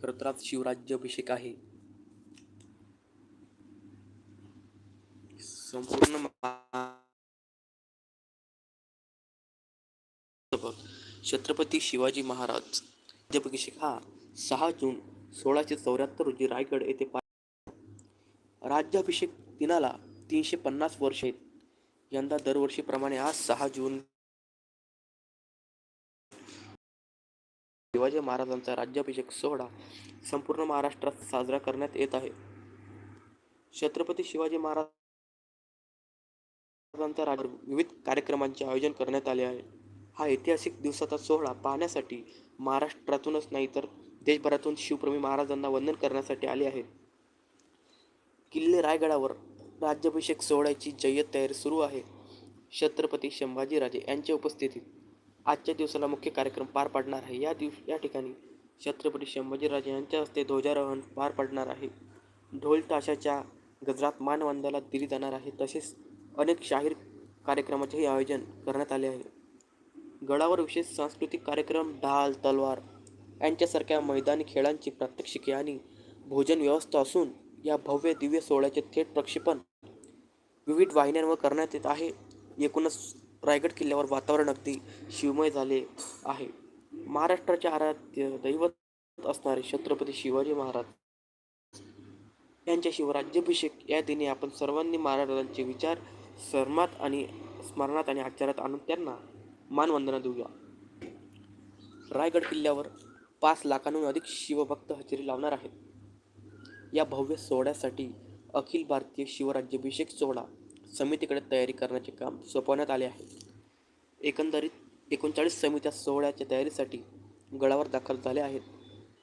खरं तर आज शिवराज्याभिषेक आहे. संपूर्ण छत्रपती शिवाजी महाराज राज्याभिषेक हा सहा जून सोळाशे चौऱ्याहत्तर रोजी रायगड येथे पार राज्याभिषेक दिनाला तीनशे पन्नास वर्ष आहेत. यंदा दरवर्षीप्रमाणे आज सहा जून शिवाजी महाराजांचा राज्याभिषेक सोहळा संपूर्ण महाराष्ट्रात साजरा करण्यात येत आहे. छत्रपती शिवाजी महाराजांचा राज विविध कार्यक्रमांचे आयोजन करण्यात आले आहे. हा ऐतिहासिक दिवसाचा सोहळा पाहण्यासाठी महाराष्ट्रातूनच नाही तर देशभरातून शिवप्रेमी महाराजांना वंदन करण्यासाठी आले आहेत किल्ले रायगडावर राज्याभिषेक सोहळ्याची जय्यत तयारी सुरू आहे. छत्रपती संभाजीराजे यांच्या उपस्थितीत आजच्या दिवसाला मुख्य कार्यक्रम पार पडणार आहे. या दिवस या ठिकाणी छत्रपती संभाजीराजे यांच्या हस्ते ध्वजारोहण पार पडणार आहे. ढोल ताशाच्या गजरात मानवंदाला दिली जाणार आहे. तसेच अनेक शाहीर कार्यक्रमाचेही आयोजन करण्यात आले आहे. गडावर विशेष सांस्कृतिक कार्यक्रम ढाल तलवार यांच्यासारख्या मैदानी खेळांची प्रात्यक्षिके आणि भोजन व्यवस्था असून या भव्य दिव्य सोहळ्याचे थेट प्रक्षेपण विविध वाहिन्यांवर करण्यात येत आहे. एकूणच रायगड किल्ल्यावर वातावरण अगदी शिवमय झाले आहे. महाराष्ट्राच्या आराध्य दैवत असणारे छत्रपती शिवाजी महाराज यांच्या शिवराज्याभिषेक या दिनी आपण सर्वांनी महाराजांचे विचार सर्मात आणि स्मरणात आणि आचारात आणून त्यांना मानवंदना देऊया. रायगड किल्ल्यावर पाच लाखांहून अधिक शिवभक्त हजेरी लावणार आहेत. या भव्य सोहळ्यासाठी अखिल भारतीय शिवराज्याभिषेक सोहळा समितीकडे तयारी करण्याचे काम सोपवण्यात आले आहे. एकंदरीत एकोणचाळीस समित्या सोहळ्याच्या तयारीसाठी गडावर दाखल झाल्या आहेत.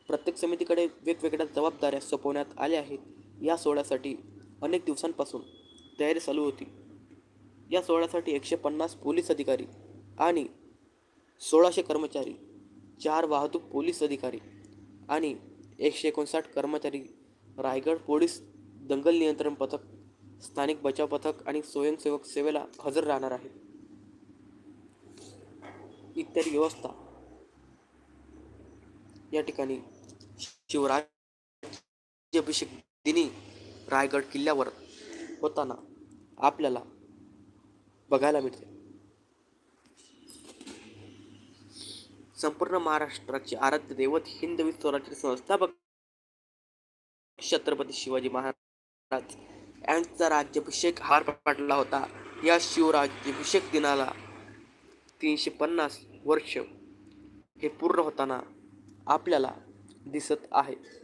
प्रत्येक समितीकडे वेगवेगळ्या जबाबदाऱ्या सोपवण्यात आल्या आहेत. या सोहळ्यासाठी अनेक दिवसांपासून तयारी चालू होती. या सोहळ्यासाठी एकशे पन्नास पोलीस अधिकारी आणि सोळाशे कर्मचारी चार वाहतूक पोलीस अधिकारी आणि एकशे एकोणसाठ कर्मचारी रायगड पोलीस दंगल नियंत्रण पथक स्थानिक बचाव पथक आणि स्वयंसेवक सेवेला हजर राहणार आहे. इत्यादी व्यवस्था या ठिकाणी शिवराज अभिषेक दिनी रायगड किल्ल्यावर होताना आपल्याला बघायला मिळते. संपूर्ण महाराष्ट्राचे आराध्य दैवत हिंदवी स्वराज्य संस्थापक छत्रपती शिवाजी महाराज यांचा राज्याभिषेक हार पडला होता. या शिवराज्याभिषेक दिनाला तीनशे पन्नास वर्ष हे पूर्ण होताना आपल्याला दिसत आहे.